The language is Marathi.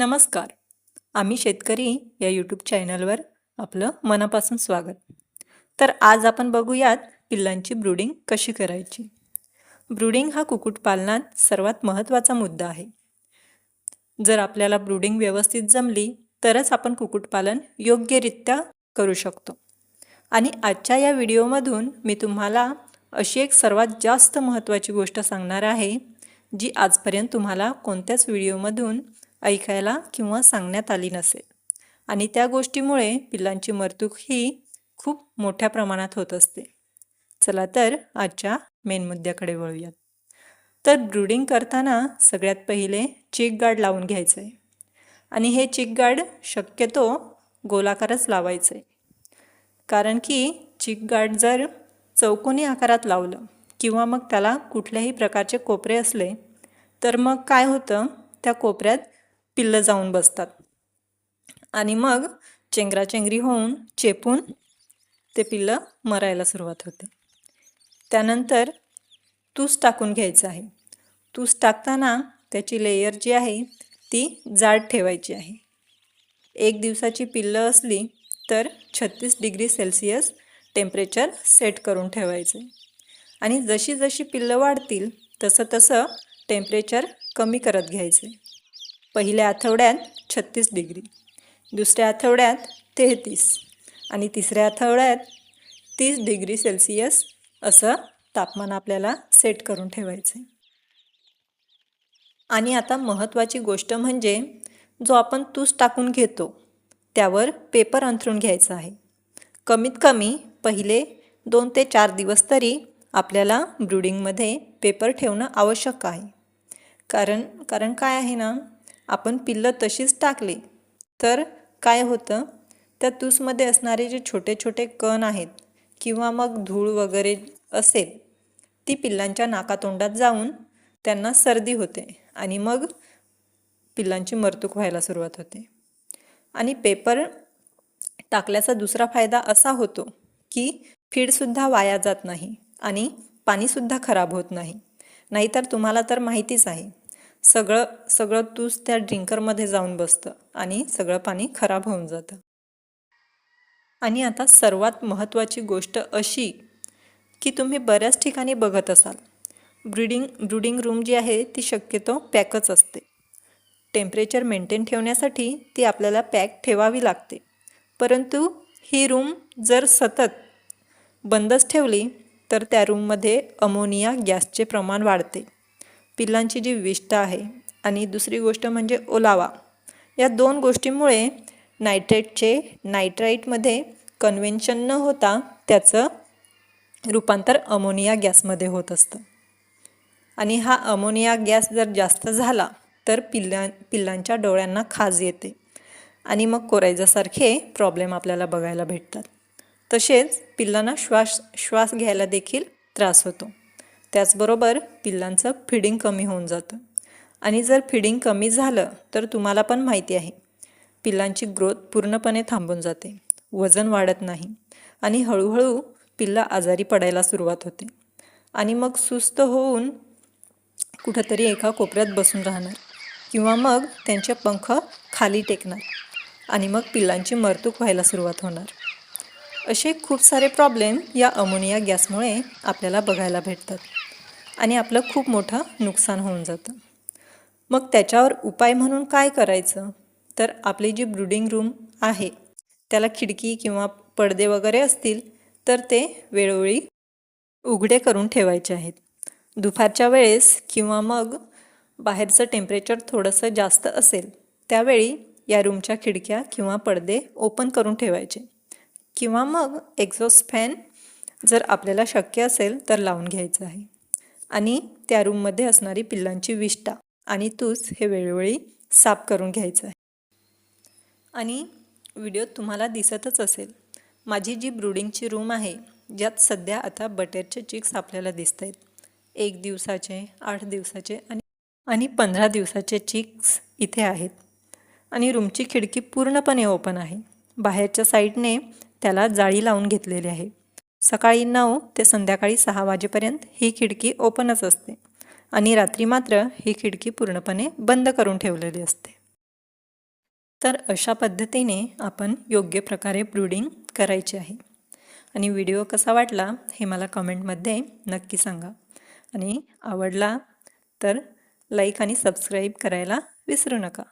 नमस्कार. आम्ही शेतकरी या यूट्यूब चॅनलवर आपलं मनापासून स्वागत. तर आज आपण बघूयात पिल्लांची ब्रूडिंग कशी करायची? ब्रूडिंग हा कुक्कुटपालनात सर्वात महत्त्वाचा मुद्दा आहे. जर आपल्याला ब्रूडिंग व्यवस्थित जमली तरच आपण कुक्कुटपालन योग्यरित्या करू शकतो. आणि आजच्या या व्हिडिओमधून मी तुम्हाला अशी एक सर्वात जास्त महत्त्वाची गोष्ट सांगणार आहे जी आजपर्यंत तुम्हाला कोणत्याच व्हिडिओमधून ऐकायला किंवा सांगण्यात आली नसेल. आणि त्या गोष्टीमुळे पिल्लांची मरतूक ही खूप मोठ्या प्रमाणात होत असते. चला तर आजच्या मेन मुद्द्याकडे वळूयात. तर ब्रूडिंग करताना सगळ्यात पहिले चेक गार्ड लावून घ्यायचं आहे आणि हे चिक गार्ड शक्यतो गोलाकारच लावायचं आहे कारण की चिक गार्ड जर चौकोनी आकारात लावलं किंवा मग त्याला कुठल्याही प्रकारचे कोपरे असले तर मग काय होतं? त्या कोपऱ्यात पिल्लं जाऊन बसतात. आणि मग चेंगराचेंगरी होऊन चेपून ते पिल्लं मरायला सुरुवात होते. त्यानंतर तूस टाकून घ्यायचं आहे. तूस टाकताना त्याची लेयर जी आहे ती जाड ठेवायची आहे. एक दिवसाची पिल्लं असली तर छत्तीस डिग्री सेल्सिअस टेम्परेचर सेट करून ठेवायचं. आणि जशी जशी पिल्लं वाढतील तसं तसं टेम्परेचर कमी करत घ्यायचं. पहिल्या आठवड्यात छत्तीस डिग्री दुसऱ्या आठवड्यात तेहतीस आणि तिसऱ्या आठवड्यात तीस डिग्री सेल्सिअस असं तापमान आपल्याला सेट करून ठेवायचं आहे आणि आता महत्त्वाची गोष्ट म्हणजे जो आपण तूस टाकून घेतो त्यावर पेपर अंथरून घ्यायचा आहे. कमीत कमी पहिले दोन ते चार दिवस तरी आपल्याला ब्रुडिंगमध्ये पेपर ठेवणं आवश्यक आहे. कारण कारण काय आहे ना आपण पिल्लं तशीच टाकली तर काय होतं? त्या तूसमध्ये असणारे जे छोटे छोटे कण आहेत किंवा मग धूळ वगैरे असेल ती पिल्लांच्या नाकातोंडात जाऊन त्यांना सर्दी होते आणि मग पिल्लांची मरतूक व्हायला सुरुवात होते. आणि पेपर टाकल्याचा दुसरा फायदा असा होतो की फीडसुद्धा वाया जात नाही आणि पाणीसुद्धा खराब होत नाही. नाहीतर तुम्हाला तर माहितीच आहे सगळं सगळं तूच त्या ड्रिंकरमध्ये जाऊन बसतं आणि सगळं पाणी खराब होऊन जातं. आणि आता सर्वात महत्त्वाची गोष्ट अशी की तुम्ही बऱ्याच ठिकाणी बघत असाल. ब्रीडिंग ब्रुडिंग रूम जी आहे ती शक्यतो पॅकच असते. टेम्परेचर मेंटेन ठेवण्यासाठी ती आपल्याला पॅक ठेवावी लागते. परंतु ही रूम जर सतत बंदच ठेवली तर त्या रूममध्ये अमोनिया गॅसचे प्रमाण वाढते. पिल्लांची जी विष्ठा आहे आणि दुसरी गोष्ट म्हणजे ओलावा. या दोन गोष्टीमुळे नायट्रेटचे नायट्राईटमध्ये कन्व्हेन्शन न होता त्याचं रूपांतर अमोनिया गॅसमध्ये होत असतं. आणि हा अमोनिया गॅस जर जास्त झाला तर पिल्लां पिल्लांच्या डोळ्यांना खाज येते. आणि मग कोरायजासारखे प्रॉब्लेम आपल्याला बघायला भेटतात. तसेच पिल्लांना श्वास श्वास घ्यायला देखील त्रास होतो. त्याचबरोबर पिल्लांचं फिडिंग कमी होऊन जातं. आणि जर फिडिंग कमी झालं तर तुम्हाला पण माहिती आहे. पिल्लांची ग्रोथ पूर्णपणे थांबून जाते. वजन वाढत नाही. आणि हळूहळू पिल्ला आजारी पडायला सुरुवात होते. आणि मग सुस्त होऊन कुठंतरी एका कोपऱ्यात बसून राहणार. किंवा मग त्यांचे पंख खाली टेकणार. आणि मग पिल्लांची मरतूक व्हायला सुरुवात होणार. असे खूप सारे प्रॉब्लेम या अमोनिया गॅसमुळे आपल्याला बघायला भेटतात. आणि आपलं खूप मोठं नुकसान होऊन जातं. मग त्याच्यावर उपाय म्हणून काय करायचं? तर आपली जी ब्रुडिंग रूम आहे त्याला खिडकी किंवा पडदे वगैरे असतील तर ते वेळोवेळी उघडे करून ठेवायचे आहेत. दुपारच्या वेळेस किंवा मग बाहेरचं टेम्परेचर थोडंसं जास्त असेल त्यावेळी या रूमच्या खिडक्या किंवा पडदे ओपन करून ठेवायचे. किंवा मग एक्झॉस्ट फॅन जर आपल्याला शक्य असेल तर लावून घ्यायचं आहे. आणि त्या रूममध्ये असणारी पिल्लांची विष्ठा आणि तूच हे वेळोवेळी साफ करून घ्यायचं आहे. आणि व्हिडिओ तुम्हाला दिसतच असेल. माझी जी ब्रुडिंगची रूम आहे ज्यात सध्या आता बटरचे चिक्स आपल्याला दिसत आहेत एक दिवसाचे आठ दिवसाचे आणि आणि पंधरा दिवसाचे चिक्स इथे आहेत. आणि रूमची खिडकी पूर्णपणे ओपन आहे. बाहेरच्या साईडने त्याला जाळी लावून घेतलेली आहे. सकाळी नऊ ते संध्याकाळी सहा वाजेपर्यंत ही खिडकी ओपनच असते आणि रात्री मात्र ही खिडकी पूर्णपणे बंद करून ठेवलेली असते. तर अशा पद्धतीने आपण योग्य प्रकारे ब्रुडिंग करायचे आहे. आणि व्हिडिओ कसा वाटला हे मला कमेंटमध्ये नक्की सांगा. आणि आवडला तर लाईक आणि सबस्क्राईब करायला विसरू नका.